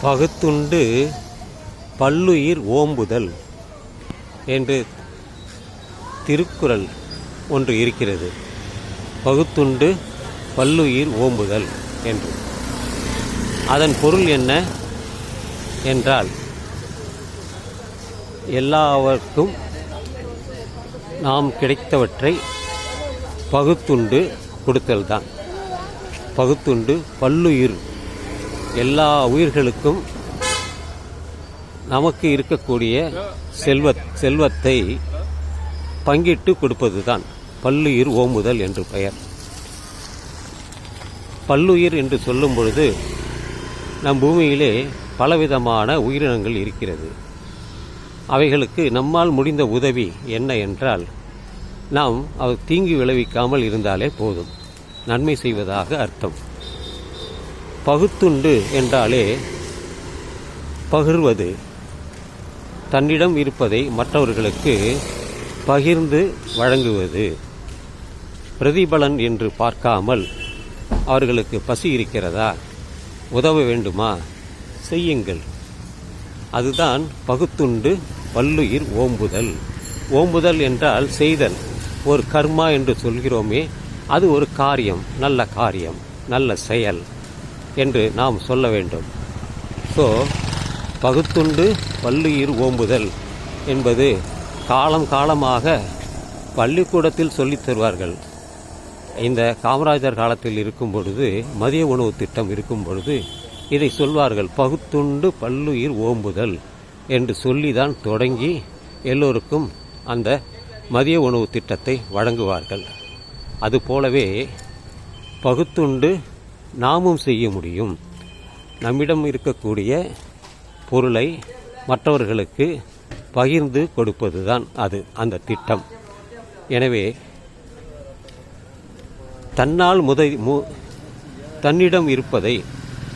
பகுத்துண்டு பல்லுயிர் ஓம்புதல் என்று திருக்குறள் ஒன்று இருக்கிறது. பகுத்துண்டு பல்லுயிர் ஓம்புதல் என்று. அதன் பொருள் என்ன என்றால் எல்லாவர்க்கும் நாம் கிடைத்தவற்றை பகுத்துண்டு கொடுத்தல்தான். பகுத்துண்டு பல்லுயிர் எல்லா உயிர்களுக்கும் நமக்கு இருக்கக்கூடிய செல்வ செல்வத்தை பங்கிட்டு கொடுப்பது தான் பல்லுயிர் ஓம்புதல் என்று பெயர். பல்லுயிர் என்று சொல்லும் பொழுது நம் பூமியிலே பலவிதமான உயிரினங்கள் இருக்கிறது. அவைகளுக்கு நம்மால் முடிந்த உதவி என்ன என்றால் நாம் அவர் தீங்கு விளைவிக்காமல் இருந்தாலே போதும். நன்மை செய்வதாக அர்த்தம். பகுத்துண்டு என்றாலே பகிர்வது. தன்னிடம் இருப்பதை மற்றவர்களுக்கு பகிர்ந்து வழங்குவது. பிரதிபலன் என்று பார்க்காமல் அவர்களுக்கு பசி இருக்கிறதா? உதவ வேண்டுமா? செய்யுங்கள். அதுதான் பகுத்துண்டு பல்லுயிர் ஓம்புதல். ஓம்புதல் என்றால் செய்தல். ஒரு கர்மா என்று சொல்கிறோமே அது ஒரு காரியம் நல்ல காரியம் நல்ல செயல். என்று நாம் சொல்ல வேண்டும். ஸோ பகுத்துண்டு பல்லுயிர் ஓம்புதல் என்பது காலம் காலமாக பள்ளிக்கூடத்தில் சொல்லித் தருவார்கள். இந்த காமராஜர் காலத்தில் இருக்கும் பொழுது மதிய உணவு திட்டம் இருக்கும் பொழுது இதை சொல்வார்கள் பகுத்துண்டு பல்லுயிர் ஓம்புதல் என்று சொல்லி தான் தொடங்கி எல்லோருக்கும் அந்த மதிய உணவு திட்டத்தை வழங்குவார்கள். அதுபோலவே பகுத்துண்டு நாமும் செய்ய முடியும். நம்மிடம் இருக்கக்கூடிய பொருளை மற்றவர்களுக்கு பகிர்ந்து கொடுப்பதுதான் அது அந்த திட்டம். எனவே தன்னால் முதல் மு தன்னிடம் இருப்பதை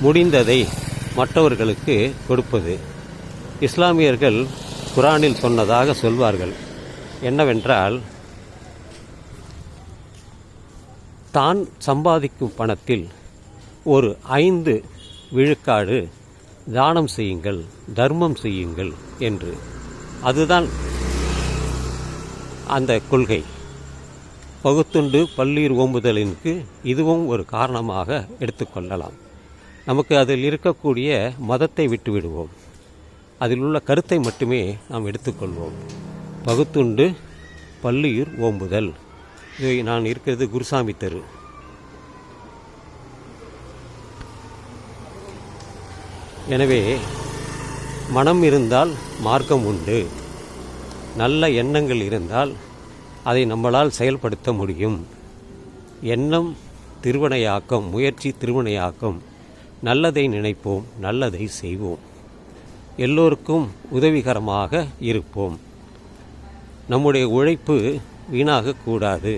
முடிந்ததை மற்றவர்களுக்கு கொடுப்பது. இஸ்லாமியர்கள் குரானில் சொன்னதாக சொல்வார்கள். என்னவென்றால் தான் சம்பாதிக்கும் பணத்தில் ஒரு ஐந்து விழுக்காடு தானம் செய்யுங்கள் தர்மம் செய்யுங்கள் என்று. அதுதான் அந்த கொள்கை. பகுத்துண்டு பல்லீர் ஓம்புதலினுக்கு இதுவும் ஒரு காரணமாக எடுத்துக்கொள்ளலாம் நமக்கு அதில் இருக்கக்கூடிய மதத்தை விட்டுவிடுவோம். அதில் உள்ள கருத்தை மட்டுமே நாம் எடுத்துக்கொள்வோம் பகுத்துண்டு பல்லுயிர் ஓம்புதல். இது நான் இருக்கிறது குருசாமி தெரு. எனவே மனம் இருந்தால் மார்க்கம் உண்டு. நல்ல எண்ணங்கள் இருந்தால் அதை நம்மளால் செயல்படுத்த முடியும். எண்ணம் திருவனையாக்கம் முயற்சி திருவனையாக்கம் நல்லதை நினைப்போம் நல்லதை செய்வோம். எல்லோருக்கும் உதவிகரமாக இருப்போம். நம்முடைய உழைப்பு வீணாகக்கூடாது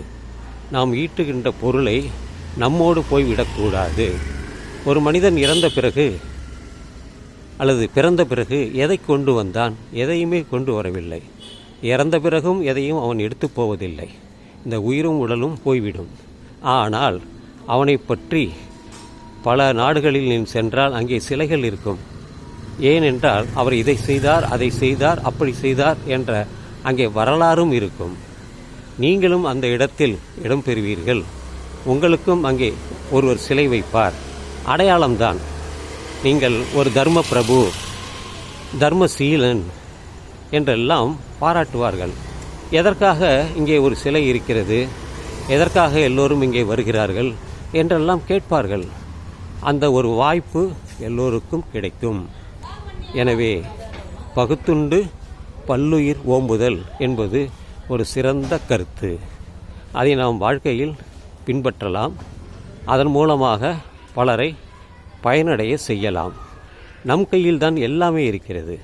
நாம் ஈட்டுகின்ற பொருளை நம்மோடு போய்விடக்கூடாது ஒரு மனிதன் இறந்த பிறகு அல்லது பிறந்த பிறகு எதை கொண்டு வந்தான் எதையுமே கொண்டு வரவில்லை. இறந்த பிறகும் எதையும் அவன் எடுத்து போவதில்லை. இந்த உயிரும் உடலும் போய்விடும். ஆனால் அவனை பற்றி பல நாடுகளில் நீ சென்றால் அங்கே சிலைகள் இருக்கும். ஏனென்றால் அவர் இதை செய்தார் அதை செய்தார் அப்படி செய்தார் என்ற அங்கே வரலாறும் இருக்கும். நீங்களும் அந்த இடத்தில் இடம் பெறுவீர்கள் உங்களுக்கும் அங்கே ஒருவர் சிலை வைப்பார். அடையாளம்தான். நீங்கள் ஒரு தர்ம பிரபு தர்மசீலன் என்றெல்லாம் பாராட்டுவார்கள். எதற்காக இங்கே ஒரு சிலை இருக்கிறது? எதற்காக எல்லோரும் இங்கே வருகிறார்கள்? என்றெல்லாம் கேட்பார்கள். அந்த ஒரு வாய்ப்பு எல்லோருக்கும் கிடைக்கும். எனவே பகுத்துண்டு பல்லுயிர் ஓம்புதல் என்பது ஒரு சிறந்த கருத்து. அதை நாம் வாழ்க்கையில் பின்பற்றலாம். அதன் மூலமாக பலரை பயனடைய செய்யலாம். நம் கையில் தான் எல்லாமே இருக்கிறது.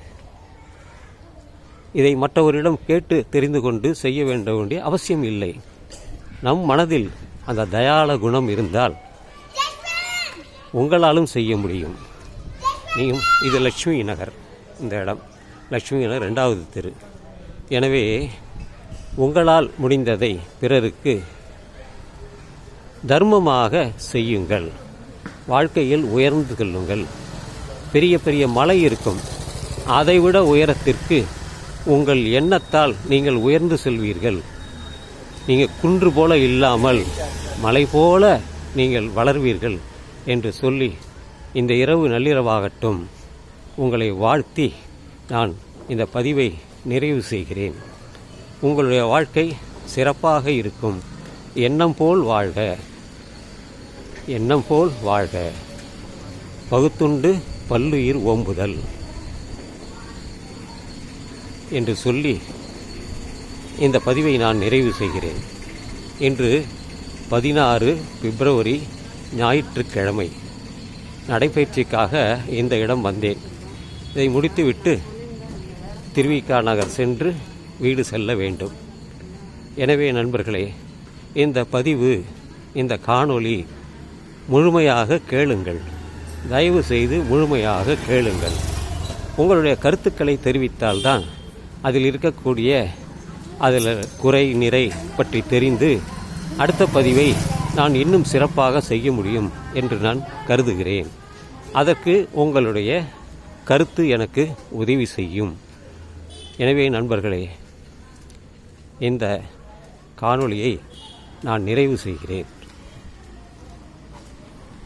இதை மற்றவரிடம் கேட்டு தெரிந்து கொண்டு செய்ய வேண்ட வேண்டிய அவசியம் இல்லை. நம் மனதில் அந்த தயாள குணம் இருந்தால் உங்களாலும் செய்ய முடியும். நீயும் இது லட்சுமி நகர் இந்த இடம். லக்ஷ்மி நகர் ரெண்டாவது தெரு. எனவே உங்களால் முடிந்ததை பிறருக்கு தர்மமாக செய்யுங்கள். வாழ்க்கையில் உயர்ந்து செல்லுங்கள். பெரிய பெரிய மலை இருக்கும். அதைவிட உயரத்திற்கு உங்கள் எண்ணத்தால் நீங்கள் உயர்ந்து செல்வீர்கள். நீங்கள் குன்று போல இல்லாமல் மலை போல நீங்கள் வளர்வீர்கள் என்று சொல்லி இந்த இரவு நள்ளிரவாகட்டும் உங்களை வாழ்த்தி நான் இந்த பதிவை நிறைவு செய்கிறேன். உங்களுடைய வாழ்க்கை சிறப்பாக இருக்கும். எண்ணம் போல் வாழ்க. எண்ணம் போல் வாழ்க. பகுத்துண்டு பல்லுயிர் ஓம்புதல். என்று சொல்லி இந்த பதிவை நான் நிறைவு செய்கிறேன். இன்று பதினாறு பிப்ரவரி ஞாயிற்றுக்கிழமை. நடைபயிற்சிக்காக இந்த இடம் வந்தேன். இதை முடித்துவிட்டு திருவிக்கா நகர் சென்று வீடு செல்ல வேண்டும். எனவே நண்பர்களே இந்த பதிவு இந்த காணொளி முழுமையாக கேளுங்கள். தயவு செய்து முழுமையாக கேளுங்கள். உங்களுடைய கருத்துக்களை தெரிவித்தால்தான் அதில் இருக்கக்கூடிய அதில் குறை நிறை பற்றி தெரிந்து அடுத்த பதிவை நான் இன்னும் சிறப்பாக செய்ய முடியும் என்று நான் கருதுகிறேன். அதற்கு உங்களுடைய கருத்து எனக்கு உதவி செய்யும். எனவே நண்பர்களே இந்த காணொளியை நான் நிறைவு செய்கிறேன்.